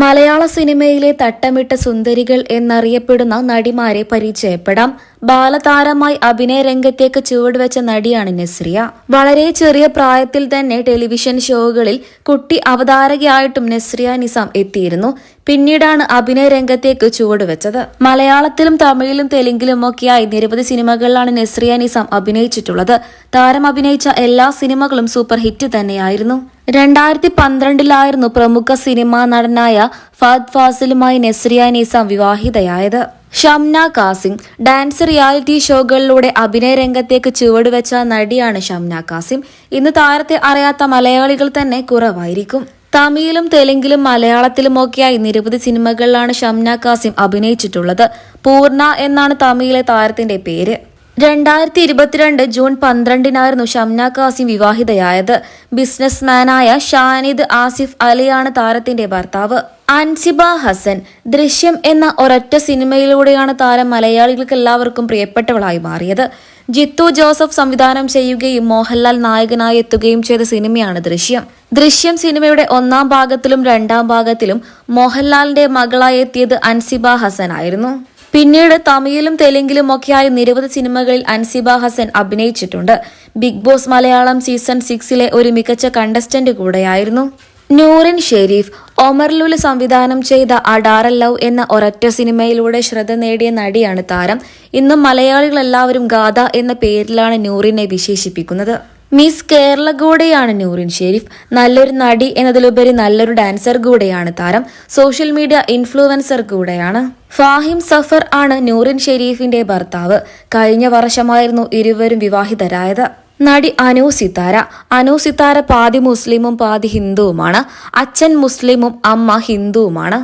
മലയാള സിനിമയിലെ തട്ടമിട്ട സുന്ദരികൾ എന്നറിയപ്പെടുന്ന നടിമാരെ പരിചയപ്പെടാം. ബാലതാരമായി അഭിനയ രംഗത്തേക്ക് ചുവടുവെച്ച നടിയാണ് നസ്രിയ. വളരെ ചെറിയ പ്രായത്തിൽ തന്നെ ടെലിവിഷൻ ഷോകളിൽ കുട്ടി അവതാരകയായിട്ടും നസ്രിയ നിസാം എത്തിയിരുന്നു. പിന്നീടാണ് അഭിനയ രംഗത്തേക്ക് ചുവടുവെച്ചത്. മലയാളത്തിലും തമിഴിലും തെലുങ്കിലും ഒക്കെയായി നിരവധി സിനിമകളിലാണ് നസ്രിയ നിസാം അഭിനയിച്ചിട്ടുള്ളത്. താരം അഭിനയിച്ച എല്ലാ സിനിമകളും സൂപ്പർ ഹിറ്റ് തന്നെയായിരുന്നു. രണ്ടായിരത്തി പന്ത്രണ്ടിലായിരുന്നു പ്രമുഖ സിനിമാ നടനായ ഫഹദ് ഫാസിലുമായി നസ്രിയ നിസാം വിവാഹിതയായത്. ഷംന കാസിം ഡാൻസ് റിയാലിറ്റി ഷോകളിലൂടെ അഭിനയ രംഗത്തേക്ക് ചുവടുവെച്ച നടിയാണ് ഷംന കാസിം ഇന്ന് താരത്തെ അറിയാത്ത മലയാളികൾ തന്നെ കുറവായിരിക്കും. തമിഴിലും തെലുങ്കിലും മലയാളത്തിലുമൊക്കെയായി നിരവധി സിനിമകളിലാണ് ഷംന കാസിം അഭിനയിച്ചിട്ടുള്ളത്. പൂർണ എന്നാണ് തമിഴിലെ താരത്തിന്റെ പേര്. രണ്ടായിരത്തി ഇരുപത്തിരണ്ട് ജൂൺ പന്ത്രണ്ടിനായിരുന്നു ഷംന കാസിം വിവാഹിതയായത്. ബിസിനസ്മാനായ ഷാനിദ് ആസിഫ് അലിയാണ് താരത്തിന്റെ ഭർത്താവ്. അൻസിബ ഹസൻ ദൃശ്യം എന്ന ഒരൊറ്റ സിനിമയിലൂടെയാണ് താരം മലയാളികൾക്ക് എല്ലാവർക്കും പ്രിയപ്പെട്ടവളായി മാറിയത്. ജിത്തു ജോസഫ് സംവിധാനം ചെയ്യുകയും മോഹൻലാൽ നായകനായി എത്തുകയും ചെയ്ത സിനിമയാണ് ദൃശ്യം. ദൃശ്യം സിനിമയുടെ ഒന്നാം ഭാഗത്തിലും രണ്ടാം ഭാഗത്തിലും മോഹൻലാലിന്റെ മകളായി എത്തിയത് അൻസിബ ഹസൻ ആയിരുന്നു. പിന്നീട് തമിഴിലും തെലുങ്കിലും ഒക്കെയായി നിരവധി സിനിമകളിൽ അൻസിബ ഹസൻ അഭിനയിച്ചിട്ടുണ്ട്. ബിഗ് ബോസ് മലയാളം സീസൺ സിക്സിലെ ഒരു മികച്ച കണ്ടസ്റ്റന്റ് കൂടെയായിരുന്നു. നൂറിൻ ഷെരീഫ് ഒമർ ലുൽ സംവിധാനം ചെയ്ത അഡാറ ലവ് എന്ന ഒരൊറ്റ സിനിമയിലൂടെ ശ്രദ്ധ നേടിയ നടിയാണ് താരം. ഇന്നും മലയാളികളെല്ലാവരും ഗാഥ എന്ന പേരിലാണ് നൂറിനെ വിശേഷിപ്പിക്കുന്നത്. മിസ് കേരള കൂടെയാണ് നൂറിൻ ഷെരീഫ്. നല്ലൊരു നടി എന്നതിലുപരി നല്ലൊരു ഡാൻസർ കൂടെയാണ് താരം. സോഷ്യൽ മീഡിയ ഇൻഫ്ലുവൻസർ കൂടെയാണ് ഫാഹിം സഫർ ആണ് നൂറിൻ ഷെരീഫിന്റെ ഭർത്താവ്. കഴിഞ്ഞ വർഷമായിരുന്നു ഇരുവരും വിവാഹിതരായത്. നടി അനു സിത്താര. അനു സിത്താര പാതി മുസ്ലിമും പാതി ഹിന്ദുവുമാണ്. അച്ഛൻ മുസ്ലിമും അമ്മ ഹിന്ദുവുമാണ്.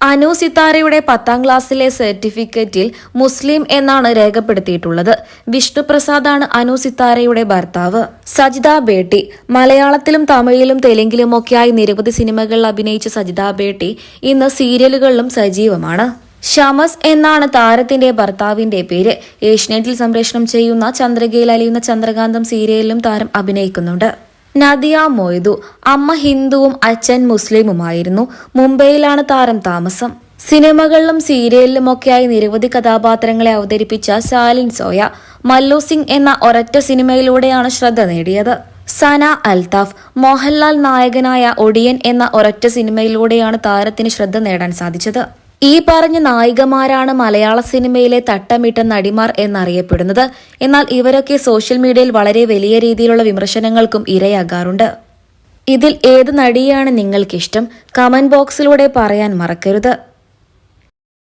അനു സിത്താരയുടെ പത്താം ക്ലാസ്സിലെ സർട്ടിഫിക്കറ്റിൽ മുസ്ലിം എന്നാണ് രേഖപ്പെടുത്തിയിട്ടുള്ളത്. വിഷ്ണുപ്രസാദാണ് അനു സിത്താരയുടെ ഭർത്താവ്. സജിത ബേട്ടി. മലയാളത്തിലും തമിഴിലും തെലുങ്കിലും ഒക്കെയായി നിരവധി സിനിമകളിൽ അഭിനയിച്ച സജിത ബേട്ടി ഇന്ന് സീരിയലുകളിലും സജീവമാണ്. ഷമസ് എന്നാണ് താരത്തിന്റെ ഭർത്താവിന്റെ പേര്. ഏഷ്യനെറ്റിൽ സംപ്രേഷണം ചെയ്യുന്ന ചന്ദ്രകയിൽ അലിയുന്ന ചന്ദ്രകാന്തം സീരിയലിലും താരം അഭിനയിക്കുന്നുണ്ട്. നദിയ മൊയ്തു അമ്മ ഹിന്ദുവും അച്ഛൻ മുസ്ലിമുമായിരുന്നു. മുംബൈയിലാണ് താരം താമസം. സിനിമകളിലും സീരിയലിലുമൊക്കെയായി നിരവധി കഥാപാത്രങ്ങളെ അവതരിപ്പിച്ച സാലിൻ സോയ മല്ലു സിംഗ് എന്ന ഒരൊറ്റ സിനിമയിലൂടെയാണ് ശ്രദ്ധ നേടിയത്. സന അൽതാഫ് മോഹൻലാൽ നായകനായ ഒടിയൻ എന്ന ഒരൊറ്റ സിനിമയിലൂടെയാണ് താരത്തിന് ശ്രദ്ധ നേടാൻ സാധിച്ചത്. ഈ പറഞ്ഞ നായികമാരാണ് മലയാള സിനിമയിലെ തട്ടമിട്ട നടിമാർ എന്നറിയപ്പെടുന്നത്. എന്നാൽ ഇവരൊക്കെ സോഷ്യൽ മീഡിയയിൽ വളരെ വലിയ രീതിയിലുള്ള വിമർശനങ്ങൾക്കും ഇരയാകാറുണ്ട്. ഇതിൽ ഏത് നടിയാണ് നിങ്ങൾക്കിഷ്ടം? കമന്റ് ബോക്സിലൂടെ പറയാൻ മറക്കരുത്.